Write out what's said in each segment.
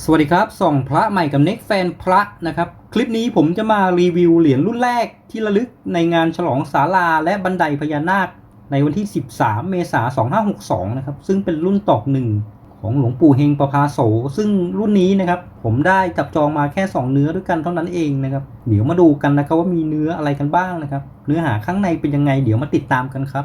สวัสดีครับ ส่องพระใหม่กับเน็กแฟนพระนะครับ คลิปนี้ผมจะมารีวิวเหรียญรุ่นแรกที่ระลึกในงานฉลองศาลาและบันไดพญานาค ในวันที่ 13 เมษายน 2562 นะครับ ซึ่งเป็นรุ่นตอกหนึ่งของหลวงปู่เฮงประภาโส ซึ่งรุ่นนี้นะครับ ผมได้จับจองมาแค่ 2 เนื้อด้วยกันเท่านั้นเองนะครับ เดี๋ยวมาดูกันนะครับว่ามีเนื้ออะไรกันบ้างนะครับ เนื้อหาข้างในเป็นยังไง เดี๋ยวมาติดตามกันครับ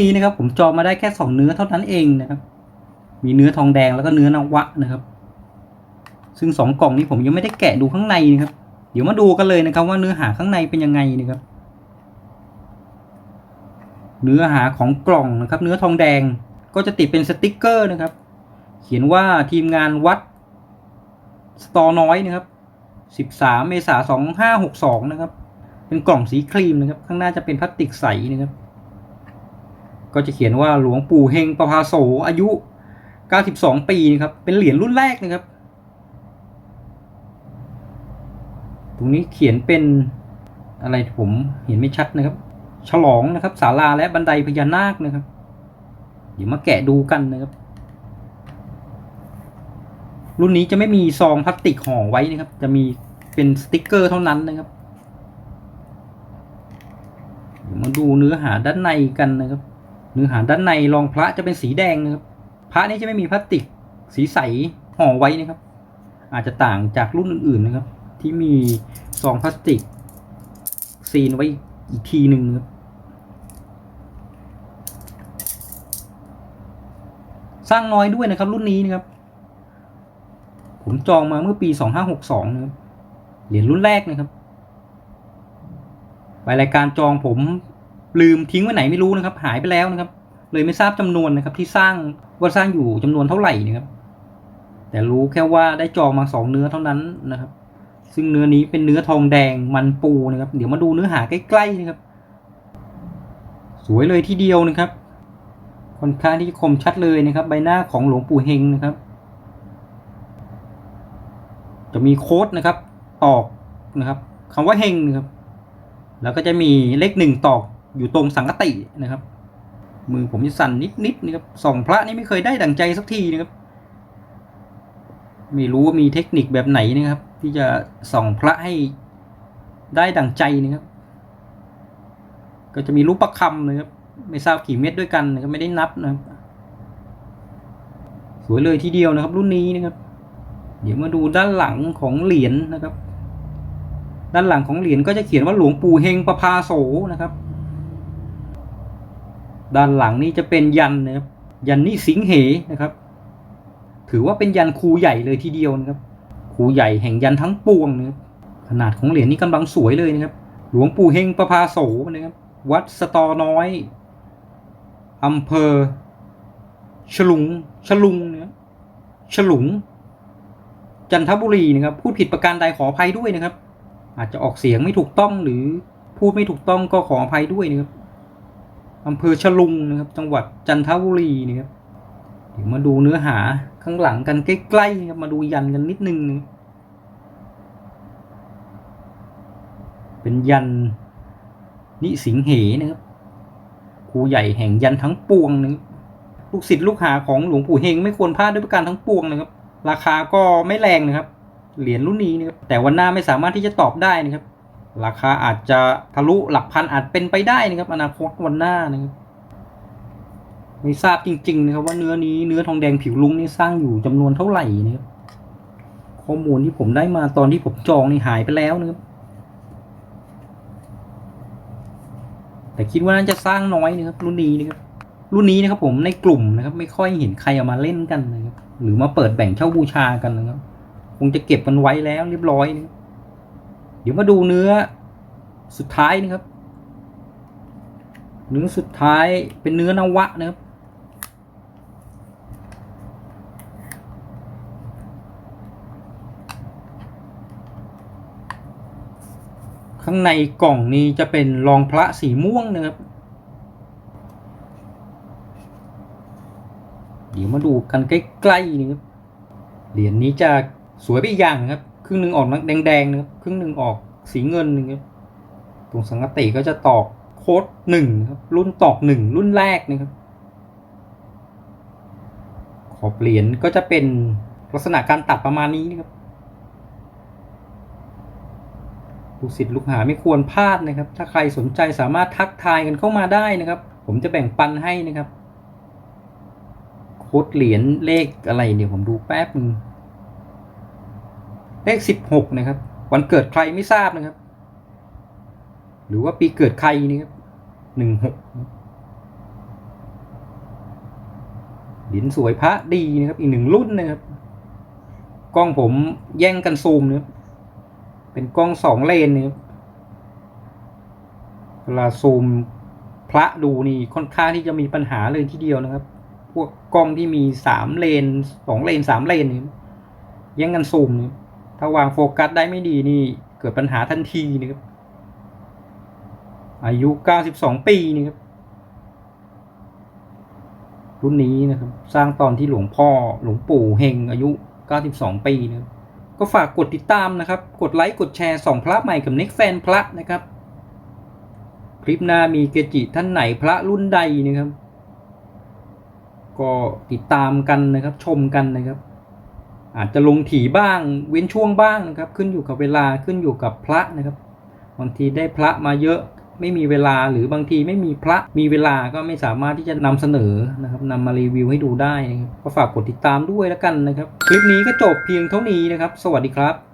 นี้นะครับ ผมจองมาได้แค่สองเนื้อเท่านั้นเองนะครับ มีเนื้อทองแดงแล้วก็เนื้อนวะนะครับ ซึ่งสองกล่องนี้ผมยังไม่ได้แกะดูข้างในนะครับ เดี๋ยวมาดูกันเลยนะครับ ว่าเนื้อหาข้างในเป็นยังไงนะครับ เนื้อหาของกล่องนะครับ เนื้อทองแดงก็จะติดเป็นสติกเกอร์นะครับ เขียนว่าทีมงานวัดสตอน้อยนะครับ 13 เมษายน2562 นะครับ เป็นกล่องสีครีมนะครับ ข้างหน้าจะเป็นพลาสติกใสนะครับ ก็จะเขียนว่าหลวงปู่เฮงประภาโสอายุ 92 ปีนะครับ เป็นเหรียญรุ่นแรกนะครับ ตรงนี้เขียนเป็นอะไรผมเห็นไม่ชัดนะครับ ฉลองนะครับศาลาและบันไดพญานาคนะครับ เดี๋ยวมาแกะดูกันนะครับ รุ่นนี้จะไม่มีซองพลาสติกห่อไว้นะครับ จะมีเป็นสติกเกอร์เท่านั้นนะครับเดี๋ยวมาดูเนื้อหาด้านในกันนะครับ เนื้อหาด้านในรองพระจะเป็นสีแดงนะครับพระนี้จะไม่มีพลาสติกสีใสห่อไว้นะครับ อาจจะต่างจากรุ่นอื่นๆนะครับ ที่มีซองพลาสติกซีนไว้อีกทีหนึ่งนะครับสร้างน้อยด้วยนะครับ รุ่นนี้นะครับ ผมจองมาเมื่อปี 2562 นะครับ เหรียญรุ่นแรกนะครับใบรายการจองผม ลืมทิ้งไว้ไหนไม่รู้นะครับ หายไปแล้วนะครับ เลยไม่ทราบจำนวนนะครับ ที่สร้างว่าสร้างอยู่จำนวนเท่าไหร่นะครับ แต่รู้แค่ว่าได้จองมาสองเนื้อเท่านั้นนะครับ ซึ่งเนื้อนี้เป็นเนื้อทองแดงมันปูนะครับ เดี๋ยวมาดูเนื้อหาใกล้ๆนะครับ สวยเลยทีเดียวนะครับค่อนข้างที่จะคมชัดเลยนะครับ ใบหน้าของหลวงปู่เฮงนะครับ จะมีโค้ดนะครับ ตอกนะครับคำว่าเฮงนะครับ แล้วก็จะมีเลขหนึ่งตอก อยู่ตรงสังกตินะครับ มือผมจะสั่นนิดๆนะครับส่องพระนี่ไม่เคยได้ดั่งใจสักทีนะครับ ไม่รู้ว่ามีเทคนิคแบบไหนนะครับ ที่จะส่องพระให้ได้ดั่งใจนะครับ ก็จะมีรูปประคำนะครับ ไม่ทราบกี่เม็ดด้วยกันนะครับไม่ได้นับนะครับ สวยเลยทีเดียวนะครับ รุ่นนี้นะครับ เดี๋ยวมาดูด้านหลังของเหรียญนะครับ ด้านหลังของเหรียญก็จะเขียนว่าหลวงปู่เฮงประภาโสนะครับ ด้านหลังนี่จะเป็นยันนะครับ ยันนี่สิงเหนะครับ ถือว่าเป็นยันครูใหญ่เลยทีเดียวนะครับครูใหญ่แห่งยันทั้งปวงนะครับขนาดของเหรียญนี่กำลังสวยเลยนะครับ หลวงปู่เฮงประภาโสนะครับ วัดสตอน้อยอำเภอ ฉลุง ฉลุงเนะครับฉลุง จันทบุรีนะครับ พูดผิดประการใดขออภัยด้วยนะครับ อาจจะออกเสียงไม่ถูกต้องหรือพูดไม่ถูกต้องก็ขออภัยด้วยนะครับ อำเภอฉลุงนะครับ จังหวัดจันทบุรีนะครับ เดี๋ยวมาดูเนื้อหาข้างหลังกันใกล้ๆนะครับ มาดูยันกันนิดนึงนะเป็นยันนิสิงเหนะครับครูใหญ่แห่งยันทั้งปวงนะครับลูกศิษย์ลูกหาของหลวงปู่เฮงไม่ควรพลาดด้วยประการทั้งปวงนะครับ ราคาก็ไม่แรงนะครับ เหรียญรุ่นนี้นะครับแต่วันหน้าไม่สามารถที่จะตอบได้นะครับ ราคาอาจจะทะลุหลักพันอาจเป็นไปได้นะครับ อนาคตวันหน้านะครับไม่ทราบจริงๆนะครับว่าเนื้อนี้เนื้อทองแดงผิวลุงนี่สร้างอยู่จำนวนเท่าไหร่นะครับข้อมูลที่ผมได้มาตอนที่ผมจองนี่หายไปแล้วนะครับแต่คิดว่าน่าจะสร้างน้อยนะครับรุ่นนี้นะครับรุ่นนี้นะครับผมในกลุ่มนะครับ ไม่ค่อยเห็นใครเอามาเล่นกันนะครับหรือมาเปิดแบ่งเช่าบูชากันนะครับ คงจะเก็บมันไว้แล้วเรียบร้อยนะครับ เดี๋ยวมาดูเนื้อสุดท้ายนะครับ เนื้อสุดท้ายเป็นเนื้อนวะนะครับข้างในกล่องนี้จะเป็นรองพระสีม่วงนะครับ เดี๋ยวมาดูกันใกล้ๆนะครับ เหรียญนี้จะสวยไปอย่างนะครับ รึ่งหนึ่งออกแดงๆนะครับครึ่งหนึ่งออกสีเงินนะครับตรงสังกติก็จะตอกโค้ดหนึ่งครับรุ่นตอกหนึ่งรุ่นแรกนะครับขอบเหรียญก็จะเป็นลักษณะการตัดประมาณนี้นะครับลูกศิษย์ลูกหาไม่ควรพลาดนะครับ ถ้าใครสนใจสามารถทักทายกันเข้ามาได้นะครับ ผมจะแบ่งปันให้นะครับ โค้ดเหรียญเลขอะไรเดี๋ยวผมดูแป๊บนึง เลขสิบหกนะครับ วันเกิดใครไม่ทราบนะครับ หรือว่าปีเกิดใครนี่ครับหนึ่งหกหรียญสวยพระดีนะครับ อีกหนึ่งรุ่นนะครับ กล้องผมแย่งกันซูมนะครับเป็นกล้องสองเลนนะครับเวลาซูมพระดูนี่ค่อนข้างที่จะมีปัญหาเลยทีเดียวนะครับ พวกกล้องที่มีสามเลนสองเลนสามเลนนี่แย่งกันซูมนี่ ถ้าวางโฟกัสได้ไม่ดีนี่ เกิดปัญหาทันทีนะครับอายุเก้าสิบสองปีนี่ครับรุ่นนี้นะครับ สร้างตอนที่หลวงพ่อหลวงปู่เฮงอายุ 92 ปีนะครับก็ฝากกดติดตามนะครับ กดไลค์ กดแชร์ส่องพระใหม่กับเน็กแฟนพระนะครับ คลิปหน้ามีเกจิท่านไหนพระรุ่นใดนะครับ ก็ติดตามกันนะครับชมกันนะครับ อาจจะลงถี่บ้างเว้นช่วงบ้างนะครับ ขึ้นอยู่กับเวลาขึ้นอยู่กับพระนะครับ บางทีได้พระมาเยอะไม่มีเวลาหรือบางทีไม่มีพระมีเวลาก็ไม่สามารถที่จะนำเสนอนะครับนำมารีวิวให้ดูได้ก็ฝากกดติดตามด้วยแล้วกันนะครับ คลิปนี้ก็จบเพียงเท่านี้นะครับ สวัสดีครับ